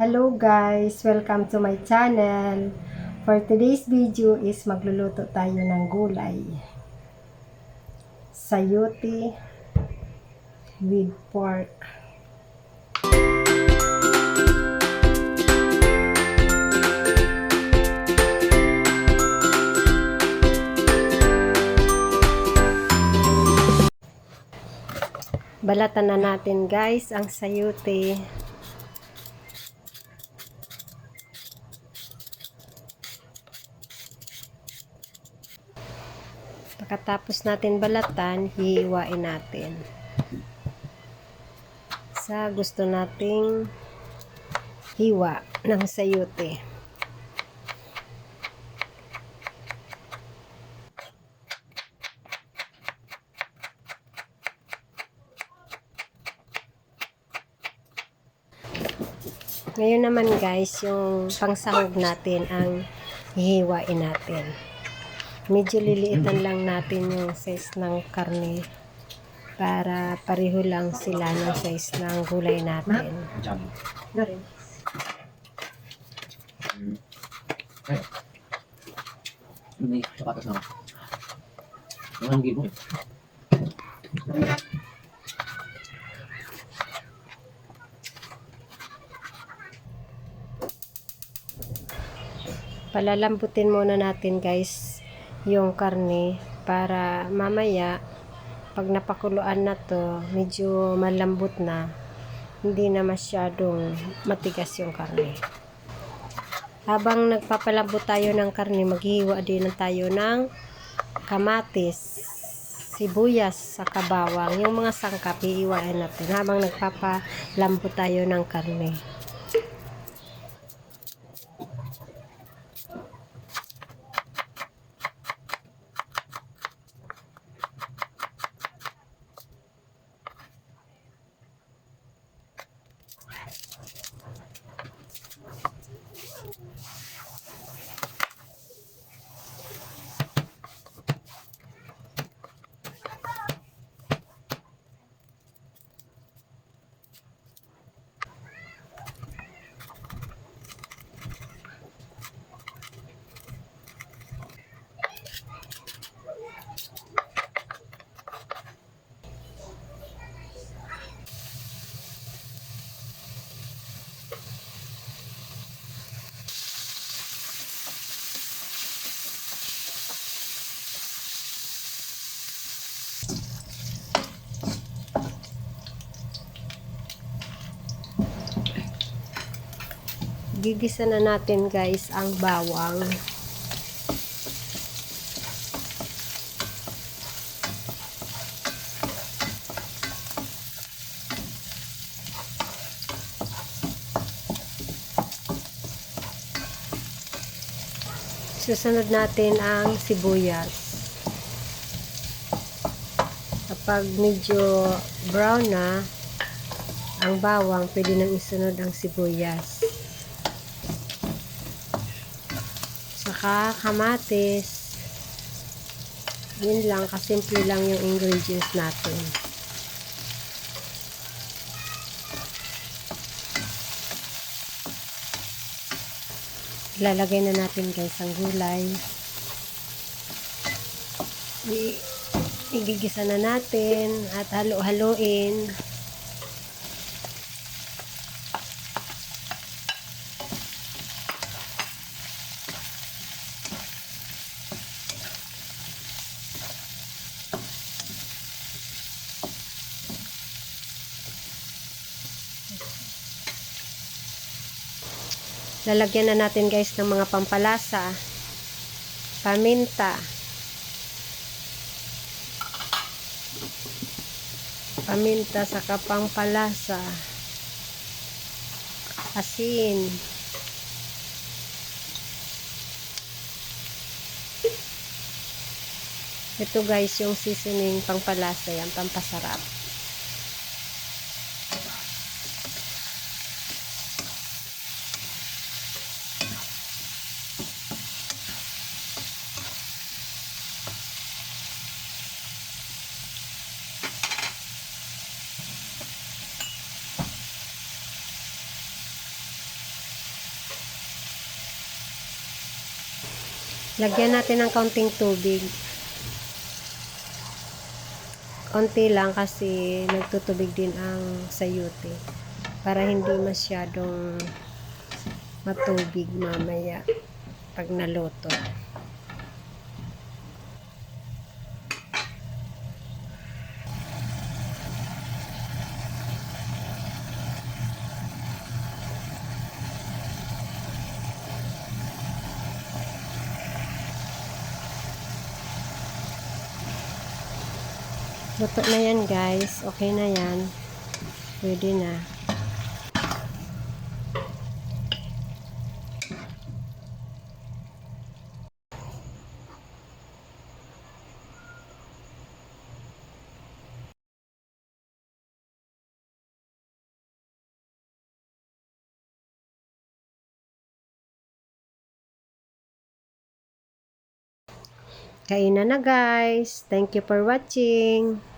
Hello guys! Welcome to my channel. For today's video is magluluto tayo ng gulay. Sayote with pork. Balatan na natin guys ang sayote. Pagkatapos natin balatan, hihiwain natin. Sa gusto nating hiwa ng sayote. Ngayon naman guys, yung pangsahog natin ang hihiwain natin. Medyo liliitan lang natin yung size ng karne para pareho lang sila ng size ng gulay natin. Na ako. Yung ang gibo. Palalambutin muna natin guys yung karne para mamaya pag napakuluan na to medyo malambot na hindi na masyadong matigas yung karne. Habang nagpapalambot tayo ng karne maghihiwa din tayo ng kamatis sibuyas sa kabawang. Yung mga sangkap iiwain natin habang nagpapalambot tayo ng karne gigisa na natin guys ang bawang. Susunod natin ang sibuyas. Kapag medyo brown na ang bawang pwede nang isunod ang sibuyas saka kamatis. Yun lang kasimple lang yung ingredients natin. Lalagay na natin guys ang gulay. I igigisa na natin at halo-haloin lalagyan na natin guys ng mga pampalasa paminta paminta sa pampalasa asin. Ito guys yung seasoning pangpalasa yan pampasarap Lagyan natin ng kaunting tubig. Konti lang kasi nagtutubig din ang sayute. Para hindi masyadong matubig mamaya pag naluto. Luto na yan guys. Okay na yan. Pwede na. Kainan na guys. Thank you for watching.